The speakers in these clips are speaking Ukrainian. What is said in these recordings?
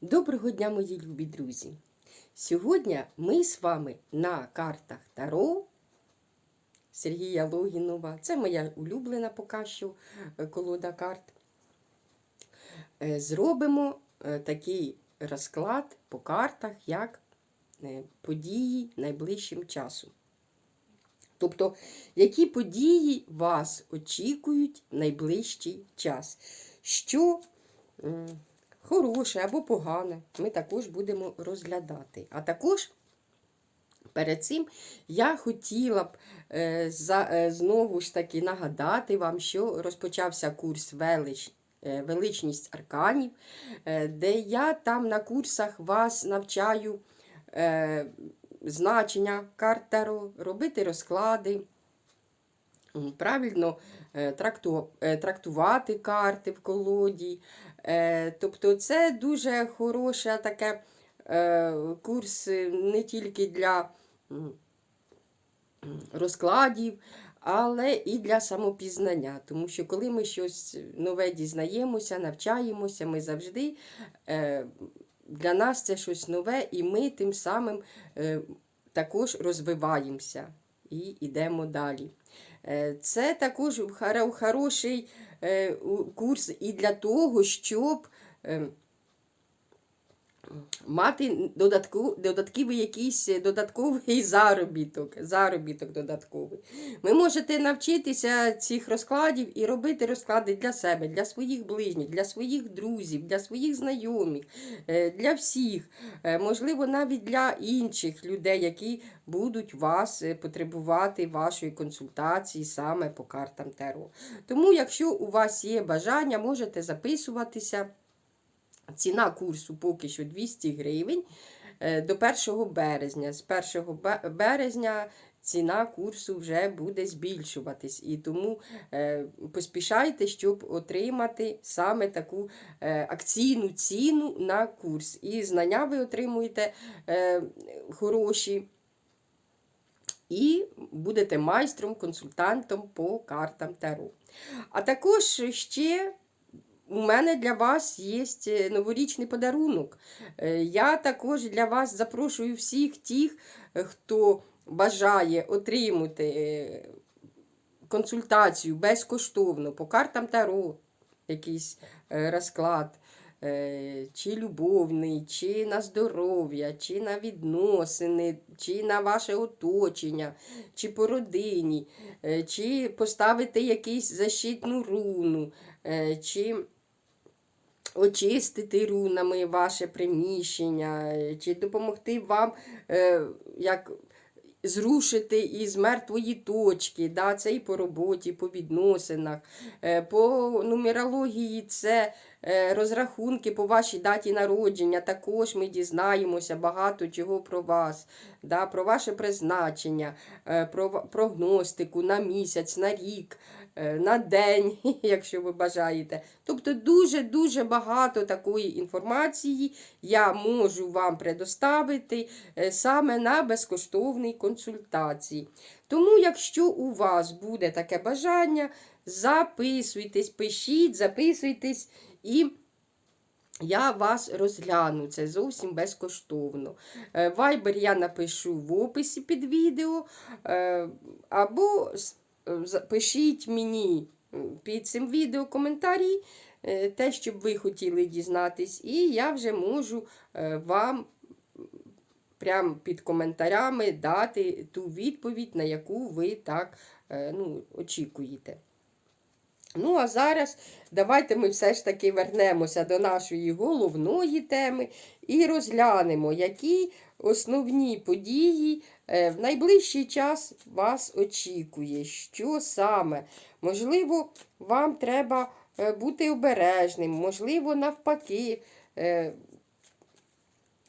Доброго дня, мої любі друзі! Сьогодні ми з вами на картах Таро Сергія Логінова. Це моя улюблена поки що е, колода карт. Е, Зробимо е, такий розклад по картах, як події найближчим часом. Тобто, які події вас очікують в найближчий час? Що хороше або погане, ми також будемо розглядати. А також перед цим я хотіла б е, за, е, знову ж таки нагадати вам, що розпочався курс велич, е, Величність арканів, е, де я там на курсах вас навчаю е, значення карт робити розклади. Правильно трактувати карти в колоді. Е, Тобто це дуже хороший таке е, курс е, не тільки для розкладів, але і для самопізнання. Тому що коли ми щось нове дізнаємося, навчаємося, ми завжди для нас це щось нове, і ми тим самим також розвиваємося і йдемо далі. Е, Це також хоро- хороший е, курс і для того, щоб е, мати додатку, додатковий якийсь додатковий заробіток, заробіток додатковий. Ви можете навчитися цих розкладів і робити розклади для себе, для своїх ближніх, для своїх друзів, для своїх знайомих, е, для всіх, Е, можливо, навіть для інших людей, які будуть вас е, потребувати вашої консультації саме по картам Таро. Тому, якщо у вас є бажання, можете записуватися. Ціна курсу поки що 200 гривень е, до 1 березня. З 1 березня ціна курсу вже буде збільшуватись. І тому е, поспішайте, щоб отримати саме таку е, акційну ціну на курс. І знання ви отримуєте хороші. І будете майстром, консультантом по картам Таро. А також ще у мене для вас є е, новорічний подарунок. Е, Я також для вас запрошую всіх тих, е, хто бажає отримати консультацію безкоштовно по картам Таро, якийсь розклад. Чи любовний, чи на здоров'я, чи на відносини, чи на ваше оточення, чи по родині, чи поставити якусь защитну руну, чи очистити рунами ваше приміщення, чи допомогти вам е, як зрушити із мертвої точки. Да? Це і по роботі, по відносинах. Е, По нумерології це е, розрахунки по вашій даті народження. Також ми дізнаємося багато чого про вас, да? про ваше призначення, е, про прогностику на місяць, на рік. Е, На день, якщо ви бажаєте. Тобто дуже-дуже багато такої інформації я можу вам предоставити е, саме на безкоштовній консультації. Тому, якщо у вас буде таке бажання, записуйтесь, пишіть, записуйтесь і. Я вас розгляну, це зовсім безкоштовно. Viber я напишу в описі під відео, е, або пишіть мені під цим відео коментарі, е, те, що б ви хотіли дізнатись, і я вже можу е, вам прямо під коментарями дати ту відповідь, на яку ви так е, ну, очікуєте. Ну, а зараз давайте ми все ж таки вернемося до нашої головної теми і розглянемо, які основні події е, в найближчий час вас очікує. Що саме? Можливо, вам треба е, бути обережним, можливо, навпаки. е,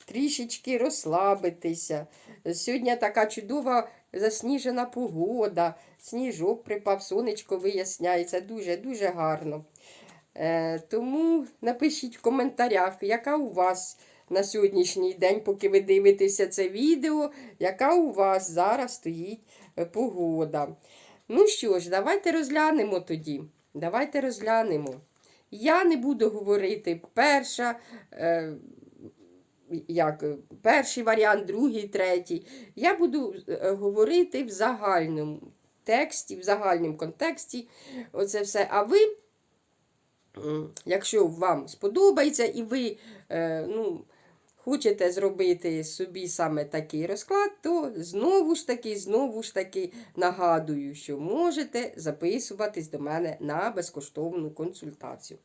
Трішечки розслабитися. Сьогодні така чудова засніжена погода, сніжок припав, сонечко виясняється. Дуже-дуже гарно. Е, тому напишіть в коментарях, яка у вас на сьогоднішній день, поки ви дивитеся це відео, яка у вас зараз стоїть е, погода. Ну що ж, давайте розглянемо тоді. Давайте розглянемо. Я не буду говорити перша. Е, як перший варіант, другий, третій. Я буду е, говорити в загальному тексті, в загальному контексті. Оце все. А ви, якщо вам сподобається і ви е, ну, хочете зробити собі саме такий розклад, то знову ж таки, знову ж таки нагадую, що можете записуватись до мене на безкоштовну консультацію.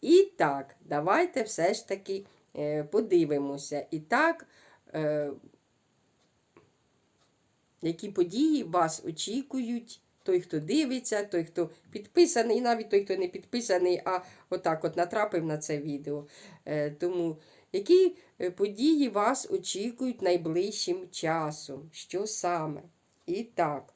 І так, давайте все ж таки е, подивимося. І так, е, які події вас очікують. Той, хто дивиться, той, хто підписаний, навіть той, хто не підписаний, а отак от натрапив на це відео. Е, Тому які е, події вас очікують найближчим часом? Що саме? І так.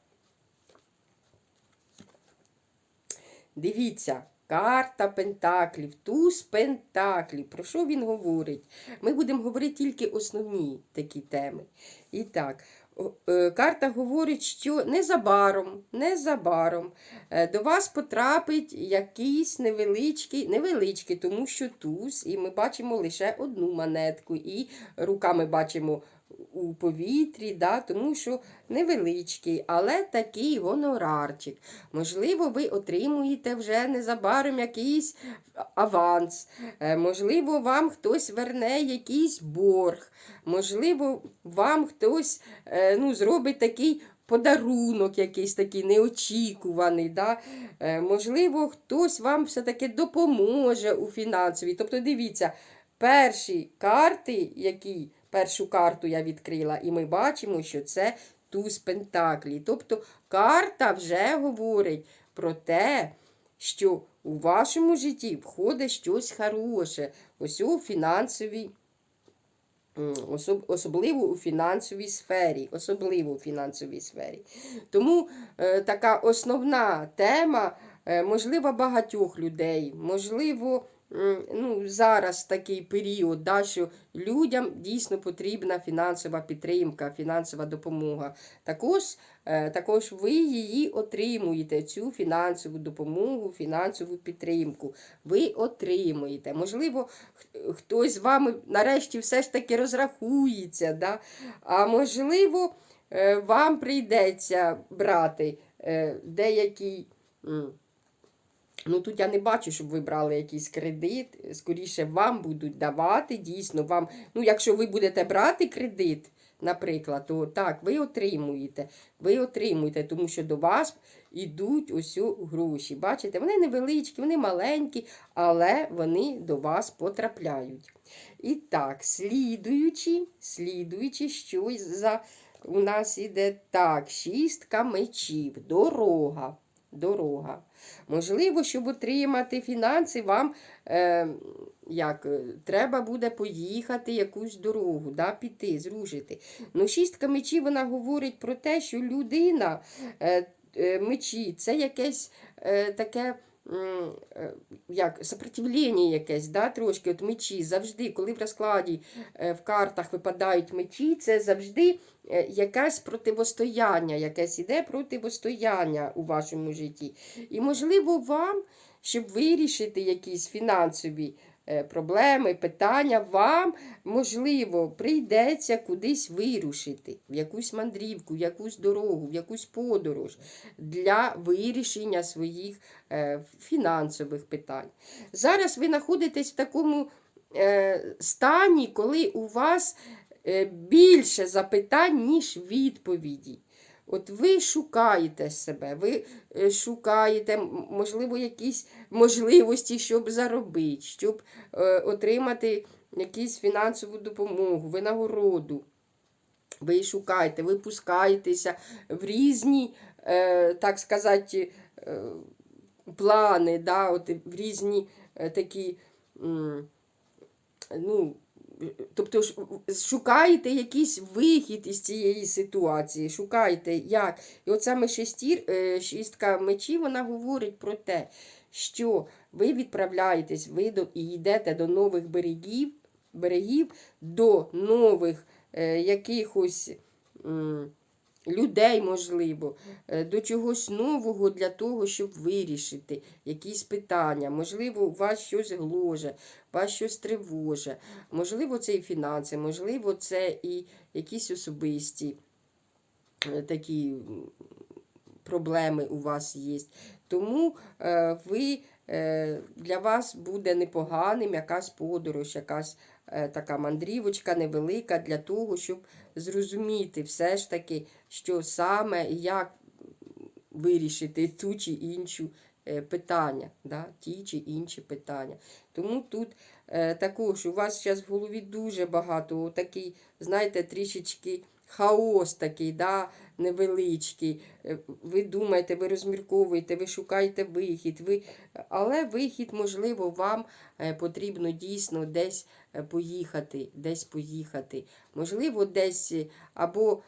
Дивіться, карта Пентаклів, туз Пентаклів. Про що він говорить? Ми будемо говорити тільки основні такі теми. І так, карта говорить, що незабаром, незабаром е, до вас потрапить якийсь невеличкий, невеличкий, тому що туз, і ми бачимо лише одну монетку, і руками бачимо у повітрі, да, тому що невеличкий, але такий гонорарчик. Можливо, ви отримуєте вже незабаром якийсь аванс, Е, можливо, вам хтось верне якийсь борг, можливо, вам хтось е, ну, зробить такий. Подарунок якийсь такий неочікуваний, да? Е, можливо, хтось вам все-таки допоможе у фінансовій. Тобто, дивіться, перші карти, які першу карту я відкрила, і ми бачимо, що це туз Пентаклі. Тобто карта вже говорить про те, що у вашому житті входить щось хороше, ось у фінансовій. Особливо у фінансовій сфері. Особливо у фінансовій сфері. Тому е, така основна тема, можливо, багатьох людей, можливо, ну, зараз такий період, да, що людям дійсно потрібна фінансова підтримка, фінансова допомога. Також, е, також ви її отримуєте, цю фінансову допомогу, фінансову підтримку. Ви отримуєте. Можливо, хтось з вами нарешті все ж таки розрахується, да? а можливо, е, вам прийдеться брати е, деякий. Ну, тут я не бачу, щоб ви брали якийсь кредит. Скоріше, вам будуть давати, дійсно, вам. Ну, якщо ви будете брати кредит, наприклад, то так, ви отримуєте. Ви отримуєте, тому що до вас йдуть ось гроші. Бачите, вони невеличкі, вони маленькі, але вони до вас потрапляють. І так, слідуючи, слідуючи, що за у нас іде так, шістка мечів, дорога. Дорога. Можливо, щоб отримати фінанси, вам е, як, е, треба буде поїхати якусь дорогу, да, піти, зружити. Ну, шістка мечів вона говорить про те, що людина, е, е, мечі, це якесь е, таке. Е, Як сопротивлення якесь, да, трошки от мечі завжди, коли в розкладі е, в картах випадають мечі, це завжди е, якесь противостояння, якесь іде противостояння у вашому житті. І, можливо, вам, щоб вирішити якісь фінансові проблеми, питання, вам, можливо, прийдеться кудись вирушити, в якусь мандрівку, в якусь дорогу, в якусь подорож для вирішення своїх е, фінансових питань. Зараз ви знаходитесь в такому е, стані, коли у вас е, більше запитань, ніж відповіді. От ви шукаєте себе, ви е, шукаєте, можливо, якісь можливості, щоб заробити, щоб е, отримати якусь фінансову допомогу, винагороду. Ви шукаєте, ви пускаєтеся в різні, е, так сказати, плани, да, от, в різні такі. ну, Тобто шукаєте якийсь вихід із цієї ситуації, шукаєте як. І от саме шестір, е, шістка мечів, вона говорить про те, що ви відправляєтесь, ви до, і йдете до нових берегів, берегів до нових е, якихось м, людей, можливо, е, до чогось нового для того, щоб вирішити якісь питання. Можливо, вас щось гложе, вас щось тривоже. Можливо, це і фінанси, можливо, це і якісь особисті е, такі проблеми у вас є. Тому е, ви, для вас буде непоганим якась подорож, якась така мандрівочка невелика для того, щоб зрозуміти все ж таки, що саме і як вирішити ту чи іншу е, питання, да? ті чи інші питання. Тому тут е, також у вас зараз в голові дуже багато такий, знаєте, трішечки хаос такий, да? Невеличкий. Е, Ви думаєте, ви розмірковуєте, ви шукаєте вихід, ви... але вихід, можливо, вам е, потрібно дійсно десь е, поїхати, десь поїхати. Можливо, десь або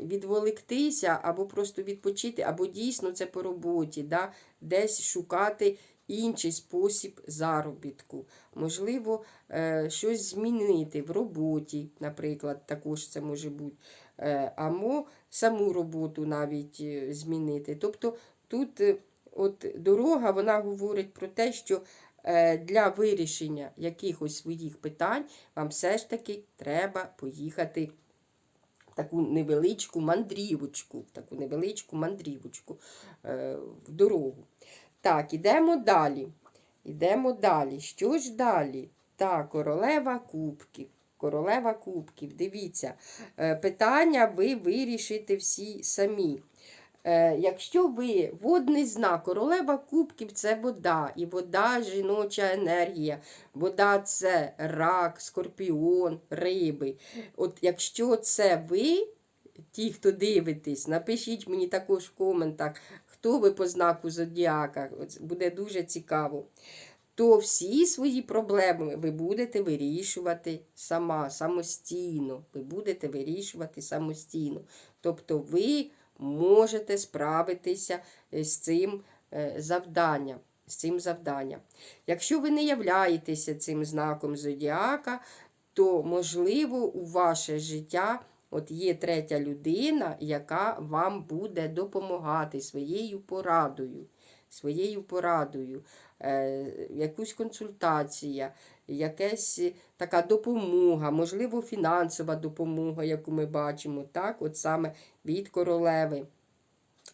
відволіктися, або просто відпочити, або дійсно це по роботі, да? десь шукати інший спосіб заробітку. Можливо, щось змінити в роботі, наприклад, також це може бути. Е, або саму роботу навіть е, змінити. Тобто тут е, от дорога вона говорить про те, що для вирішення якихось своїх питань вам все ж таки треба поїхати таку невеличку мандрівочку, таку невеличку мандрівочку е, в дорогу. Так, ідемо далі. Ідемо далі. Що ж далі? Так, королева кубків. Королева кубків. Дивіться, е, питання ви вирішите всі самі. Е, Якщо ви водний знак, королева кубків це вода, і вода жіноча енергія. Вода це рак, скорпіон, риби. От якщо це ви, ті, хто дивитесь, напишіть мені також в коментах, хто ви по знаку зодіака. Буде дуже цікаво. То всі свої проблеми ви будете вирішувати сама, самостійно. Ви будете вирішувати самостійно. Тобто ви можете справитися е, з цим е, завданням. З цим завданням. Якщо ви не являєтеся цим знаком зодіака, то можливо у ваше життя от є третя людина, яка вам буде допомагати своєю порадою. Своєю порадою, якусь консультація, якась така допомога, можливо, фінансова допомога, яку ми бачимо, так, от саме від королеви.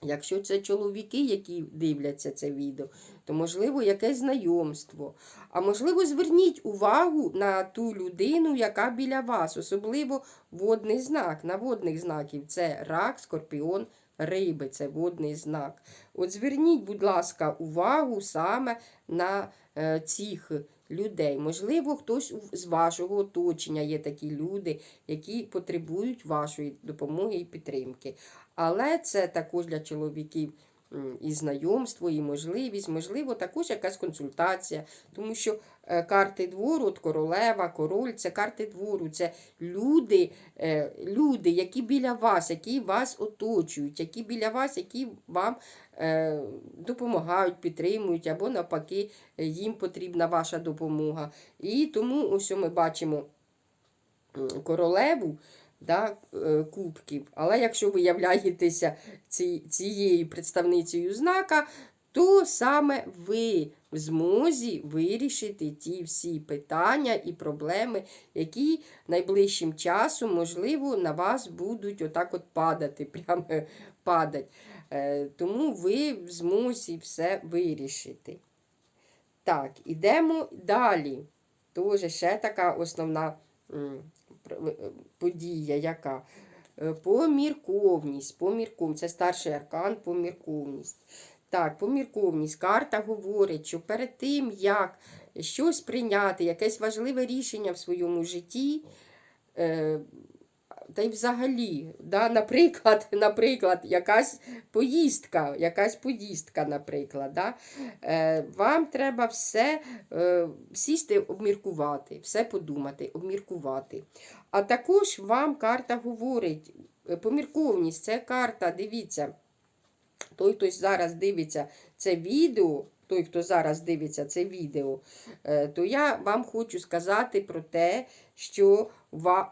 Якщо це чоловіки, які дивляться це відео, то можливо якесь знайомство. А можливо, зверніть увагу на ту людину, яка біля вас, особливо водний знак. На водних знаків це рак, скорпіон, риби, це водний знак. От зверніть, будь ласка, увагу саме на е, цих людей. Можливо, хтось з вашого оточення є такі люди, які потребують вашої допомоги і підтримки. Але це також для чоловіків і знайомство, і можливість, можливо, також якась консультація, тому що е, карти двору, от королева, король це карти двору, це люди, е, люди, які біля вас, які вас оточують, які біля вас, які вам е, допомагають, підтримують, або навпаки, їм потрібна ваша допомога. І тому ось ми бачимо королеву да, е, кубків. Але якщо ви являєтеся ці, цією представницею знака, то саме ви в змозі вирішити ті всі питання і проблеми, які найближчим часом, можливо, на вас будуть отак от падати, прямо падать. Е, Тому ви в змозі все вирішити. Так, ідемо далі. Тоже ще така основна подія, яка Е, помірковність, помірковність. Це старший аркан, помірковність. Так, помірковність. Карта говорить, що перед тим, як щось прийняти, якесь важливе рішення в своєму житті, е, та й взагалі, да, наприклад, наприклад, якась поїздка, якась поїздка, наприклад, да, е, вам треба все е, сісти, обміркувати, все подумати, обміркувати. А також вам карта говорить, е, помірковність, це карта, дивіться, той, хтось зараз дивиться це відео, той, хто зараз дивиться це відео, е, то я вам хочу сказати про те, що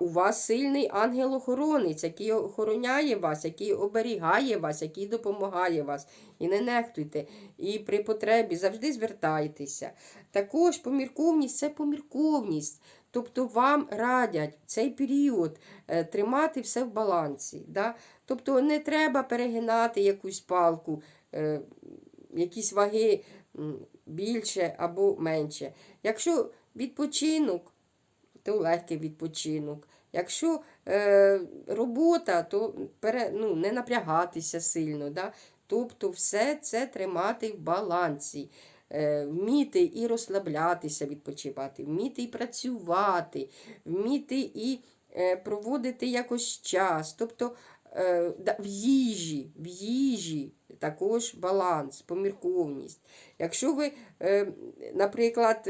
у вас сильний ангел-охоронець, який охороняє вас, який оберігає вас, який допомагає вас. І не нехтуйте. І при потребі завжди звертайтеся. Також помірковність це помірковність. Тобто вам радять цей період е, тримати все в балансі. Да? Тобто не треба перегинати якусь палку, е, якісь ваги більше або менше. Якщо відпочинок, то легкий відпочинок. Якщо е, робота, то пере, ну, не напрягатися сильно. Да? Тобто все це тримати в балансі. Е, вміти і розслаблятися, відпочивати, вміти і працювати, вміти і е, проводити якось час. Тобто е, да, в їжі, в їжі також баланс, помірковність. Якщо ви, е, наприклад,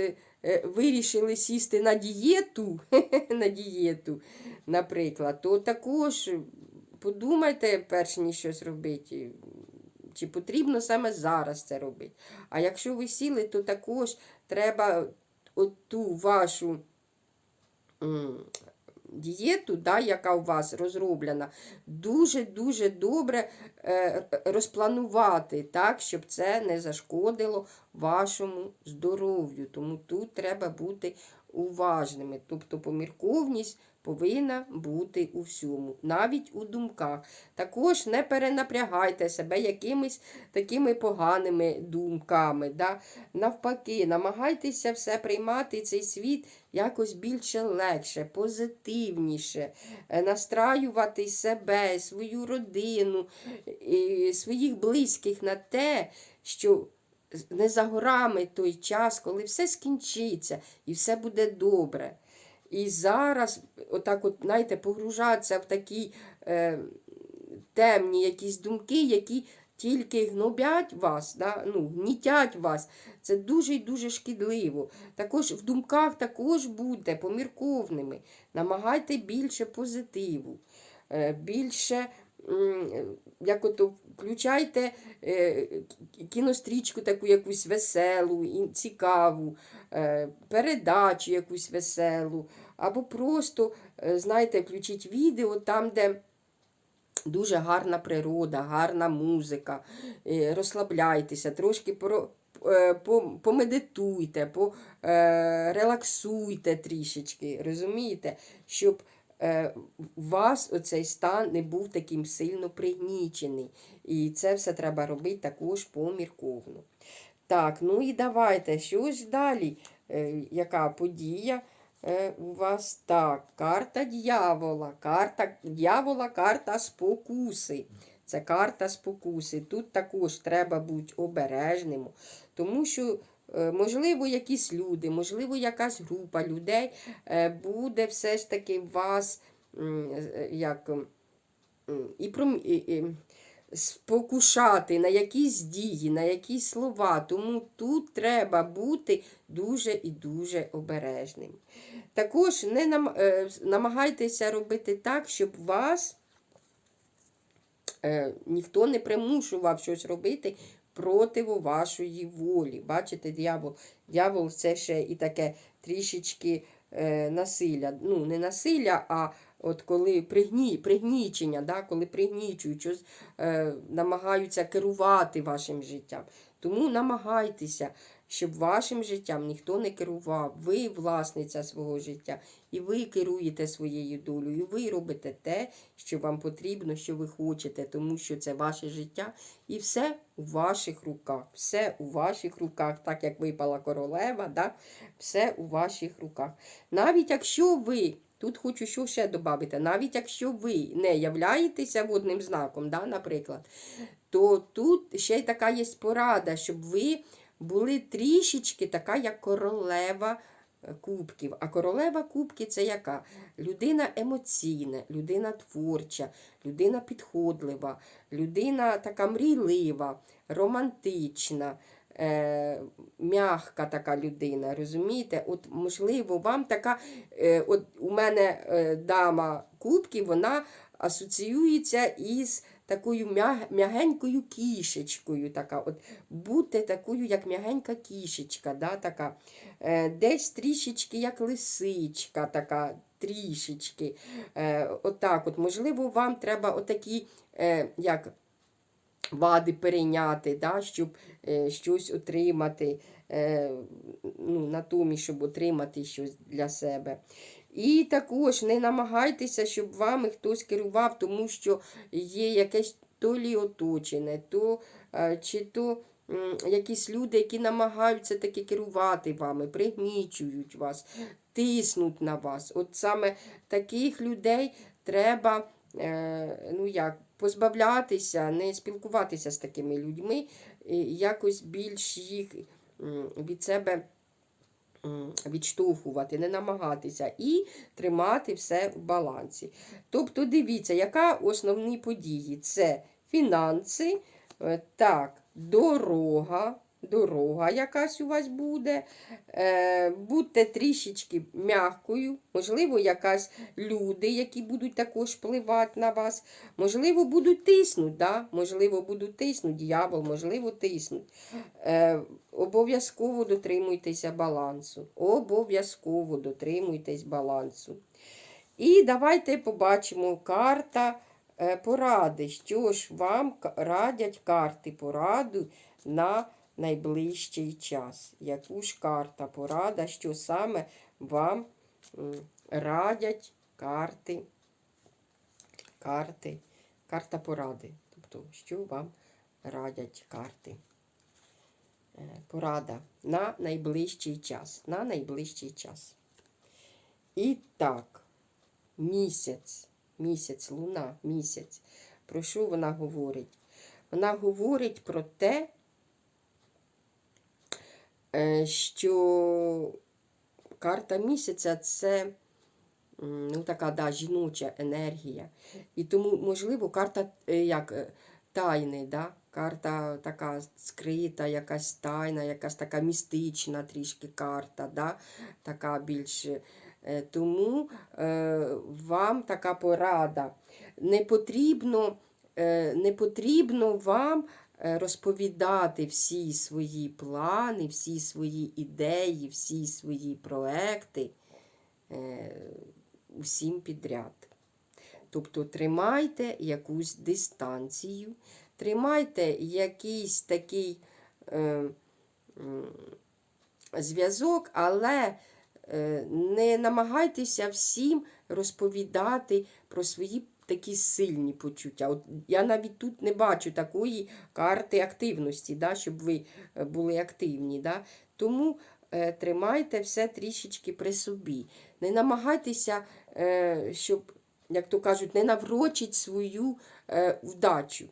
вирішили сісти на дієту, на дієту, наприклад, то також подумайте, перш ніж щось робити. Чи потрібно саме зараз це робити? А якщо ви сіли, то також треба ту вашу дієту, да, яка у вас розроблена, дуже-дуже добре е, розпланувати, так, щоб це не зашкодило вашому здоров'ю. Тому тут треба бути уважними. Тобто помірковність повинна бути у всьому, навіть у думках. Також не перенапрягайте себе якимись такими поганими думками. Да? Навпаки, намагайтеся все приймати цей світ якось більше легше, позитивніше, е, настраювати себе, свою родину, своїх близьких на те, що не за горами той час, коли все скінчиться і все буде добре. І зараз, отак, от, знаєте, погружатися в такі е, темні якісь думки, які тільки гнобять вас, да? ну, гнітять вас. Це дуже і дуже шкідливо. Також в думках також будьте помірковними. Намагайте більше позитиву, е, більше. Як ото включайте е, кінострічку таку якусь веселу, цікаву, е, передачу якусь веселу, або просто, е, знаєте, включіть відео там, де дуже гарна природа, гарна музика. Розслабляйтеся, трошки про. Помедитуйте, по, релаксуйте трішечки, розумієте, щоб у вас оцей стан не був таким сильно пригнічений. І це все треба робити також помірковно. Так, ну і давайте, що ж далі? Е, яка подія е, у вас? Так, карта дьявола. Карта дьявола, карта спокуси. Це карта спокуси. Тут також треба бути обережним, тому що, е, можливо, якісь люди, можливо, якась група людей е, буде все ж таки вас е, як, і, пром- і, спокушати на якісь дії, на якісь слова. Тому тут треба бути дуже і дуже обережним. Також не нам, е, намагайтеся робити так, щоб вас е, ніхто не примушував щось робити проти вашої волі. Бачите, дьявол, дьявол це ще і таке трішечки е, насилля. Ну, не насилля, а от коли пригні, пригнічення, да, коли пригнічують, щось е, намагаються керувати вашим життям. Тому намагайтеся, щоб вашим життям ніхто не керував. Ви власниця свого життя, і ви керуєте своєю долею, ви робите те, що вам потрібно, що ви хочете, тому що це ваше життя, і все у ваших руках. Все у ваших руках, так як випала королева, да? все у ваших руках. Навіть якщо ви. Тут хочу що ще додати. Навіть якщо ви не являєтеся водним знаком, да, наприклад, то тут ще й така є порада, щоб ви були трішечки така, як королева е, кубків. А королева кубки це яка? Людина емоційна, людина творча, людина підходлива, людина така мрійлива, романтична. Е, м'ягка така людина, розумієте? От, можливо, вам така, е, от у мене дама кубків, вона асоціюється із такою м'ягенькою кішечкою. Така, от, Будьте такою, як м'ягенька кішечка, да, така. Е, десь трішечки як лисичка, така, трішечки. Е, отак от, Можливо, вам треба отакі, е, як вади перейняти, да, щоб е, щось отримати, е, ну, натомість, щоб отримати щось для себе. І також не намагайтеся, щоб вами хтось керував, тому що є якесь то лі оточене, то, е, чи то якісь люди, які намагаються таки керувати вами, пригнічують вас, тиснуть на вас. От саме таких людей треба е, ну як, позбавлятися, не спілкуватися з такими людьми, якось більш їх від себе відштовхувати, не намагатися і тримати все в балансі. Тобто, дивіться, яка основні події? Це фінанси, е, так, дорога. Дорога якась у вас буде, е, будьте трішечки м'якою, можливо, якась люди, які будуть також впливати на вас, можливо, будуть тиснути, да? можливо, будуть тиснути, дьявол, можливо, тиснуть. Е, обов'язково дотримуйтеся балансу. Обов'язково дотримуйтесь балансу. І давайте побачимо карта е, поради. Що ж вам радять карти пораду на найближчий час? Яку ж карта порада, що саме вам радять карти, карти, карта поради. Тобто, що вам радять карти? Е, Порада на найближчий час. На найближчий час. І так, місяць, місяць, луна, місяць. Про що вона говорить? Вона говорить про те, що карта місяця це ну, така да, жіноча енергія. І тому, можливо, карта е, як е, тайни, да? карта така скрита, якась тайна, якась така містична трішки карта, да? така більш. е, Тому е, вам така порада. Не потрібно, е, не потрібно вам е, розповідати всі свої плани, всі свої ідеї, всі свої проекти е, усім підряд. Тобто тримайте якусь дистанцію, тримайте якийсь такий е, зв'язок, але е, не намагайтеся всім розповідати про свої такі сильні почуття. От я навіть тут не бачу такої карти активності, да, щоб ви е, були активні. Да. Тому е, тримайте все трішечки при собі. Не намагайтеся, е, щоб, як то кажуть, не наврочить свою е, вдачу.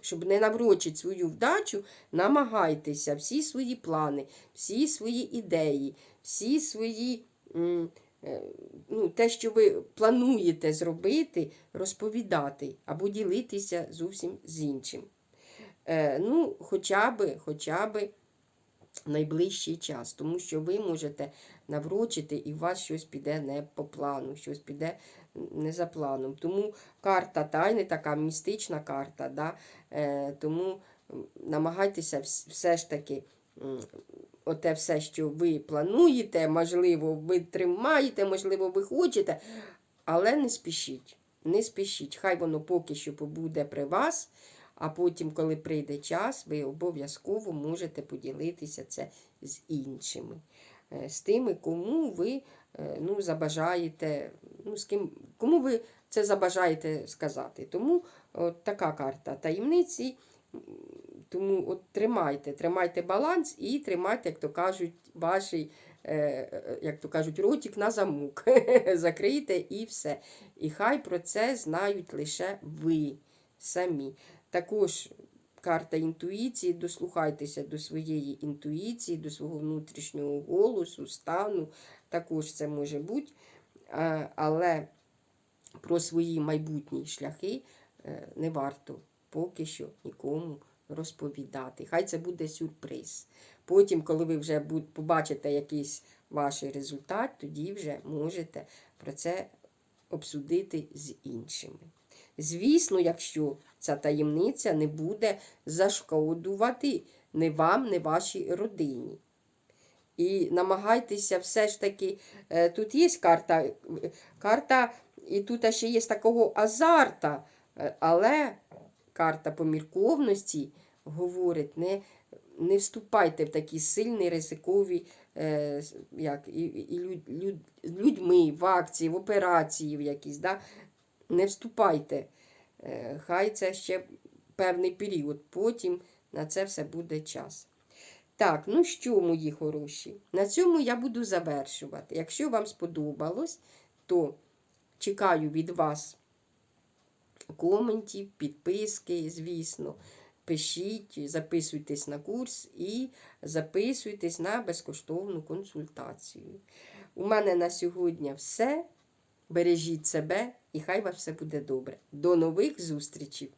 Щоб не наврочити свою вдачу, намагайтеся всі свої плани, всі свої ідеї, всі свої, м, ну, те, що ви плануєте зробити, розповідати або ділитися зовсім з іншим. Е, ну, хоча би, хоча найближчий час, тому що ви можете наврочити і у вас щось піде не по плану, щось піде не за планом. Тому карта тайни, така містична карта, да? е, тому намагайтеся все ж таки. Оте все, що ви плануєте, можливо, ви тримаєте, можливо, ви хочете, але не спішіть. Не спішіть. Хай воно поки що побуде при вас, а потім, коли прийде час, ви обов'язково можете поділитися це з іншими, Е, з тими, кому ви е, ну, забажаєте, ну, з ким, кому ви це забажаєте сказати. Тому от така карта таємниці. Тому от тримайте, тримайте баланс і тримайте, як то кажуть, ваші, е, е, як то кажуть, ротик на замок. Закрийте і все. І хай про це знають лише ви самі. Також карта інтуїції, дослухайтеся до своєї інтуїції, до свого внутрішнього голосу, стану. Також це може бути. Але про свої майбутні шляхи е, не варто поки що нікому розповідати. Хай це буде сюрприз. Потім, коли ви вже побачите якийсь ваш результат, тоді вже можете про це обсудити з іншими. Звісно, якщо ця таємниця не буде зашкодувати ні вам, ні вашій родині. І намагайтеся все ж таки, е, тут є карта, е, карта, і тут ще є такого азарта, е, але карта помірковності говорить, не, не вступайте в такі сильні ризикові е, як, і, і люд, люд, людьми в акції, в операції в якісь. Да? Не вступайте. Е, Хай це ще певний період. Потім на це все буде час. Так, ну що, мої хороші, на цьому я буду завершувати. Якщо вам сподобалось, то чекаю від вас коментів, підписки, звісно. Пишіть, записуйтесь на курс і записуйтесь на безкоштовну консультацію. У мене на сьогодні все. Бережіть себе і хай вам все буде добре. До нових зустрічей!